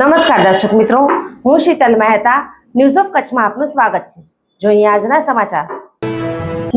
નમસ્કાર દર્શક મિત્રો, હું શીતલ મહેતા ન્યૂઝ ઓફ કચ્છમાં આપનું સ્વાગત છે. જોઈએ આજના સમાચાર.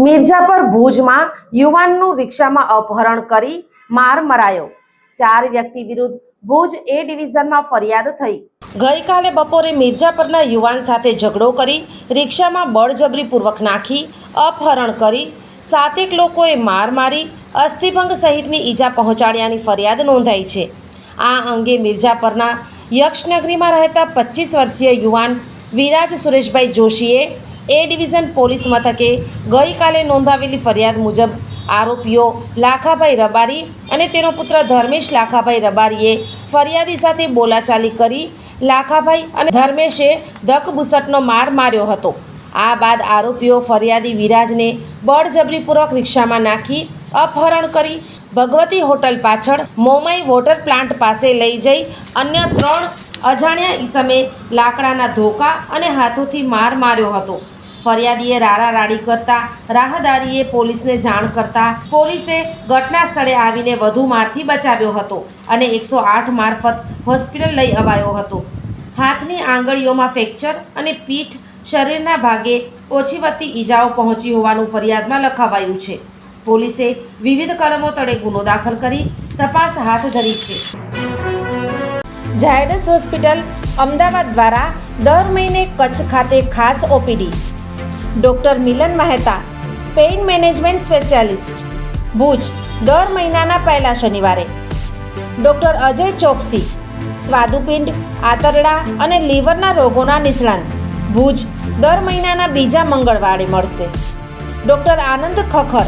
મિર્જાપર ભુજમાં યુવાનનું રિક્ષામાં અપહરણ કરી માર મરાયો. ચાર વ્યક્તિ વિરુદ્ધ ભુજ એ ડિવિઝનમાં ફરિયાદ થઈ. ગઈકાલે બપોરે મિર્જાપરના યુવાન સાથે ઝઘડો કરી રિક્ષામાં બળજબરીપૂર્વક નાખી, અપહરણ કરી, સાતેક લોકોએ માર મારી, અસ્થિભંગ સહિતની ઈજા પહોંચાડ્યાની ફરિયાદ નોંધાઈ છે. આ અંગે મિર્જાપરના યક્ષનગરીમાં રહેતા પચીસ વર્ષીય યુવાન વિરાજ સુરેશભાઈ જોશીએ એ ડિવિઝન પોલીસ મથકે ગઈકાલે નોંધાવેલી ફરિયાદ મુજબ આરોપીઓ લાખાભાઈ રબારી અને તેનો પુત્ર ધર્મેશ લાખાભાઈ રબારીએ ફરિયાદી સાથે બોલાચાલી કરી લાખાભાઈ અને ધર્મેશે ધકબુસટનો માર માર્યો હતો. આ બાદ આરોપીઓ ફરિયાદી વિરાજને બળજબરીપૂર્વક રિક્ષામાં નાખી અપહરણ કરી ભગવતી હોટલ પાછળ મોમાઈ વોટર પ્લાન્ટ પાસે લઈ જઈ અન્ય ત્રણ અજાણ્યા ઈસમે લાકડાના ધોકા અને હાથોથી માર માર્યો હતો. ફરિયાદીએ રાડારાડી કરતા રાહદારીએ પોલીસને જાણ કરતા પોલીસે ઘટના સ્થળે આવીને વધુ મારથી બચાવ્યો હતો અને એકસો આઠ મારફત હોસ્પિટલ લઈ અવાયો હતો. હાથની આંગળીઓમાં ફ્રેક્ચર અને પીઠ શરીરના ભાગે ઓછી વત્તી ઈજાઓ પહોંચી હોવાનું ફરિયાદમાં લખાવાયું છે. પોલીસે વિવિધ કલમો તળે ગુનો દાખલ કરી તપાસ હાથ ધરી છે. ઝાયડસ હોસ્પિટલ અમદાવાદ દ્વારા દર મહિને કચ્છ ખાતે ખાસ OPD. Doctor Milan Mehta, pain management specialist. Bhuj, દર મહિનાના પહેલા શનિવારે. ડૉક્ટર અજય ચોકસી, સ્વાદુપિંડ, આંતરડા અને લીવરના રોગોના નિષ્ણાંત. ભુજ, દર મહિનાના બીજા મંગળવારે મળશે. Doctor Anand Khakhar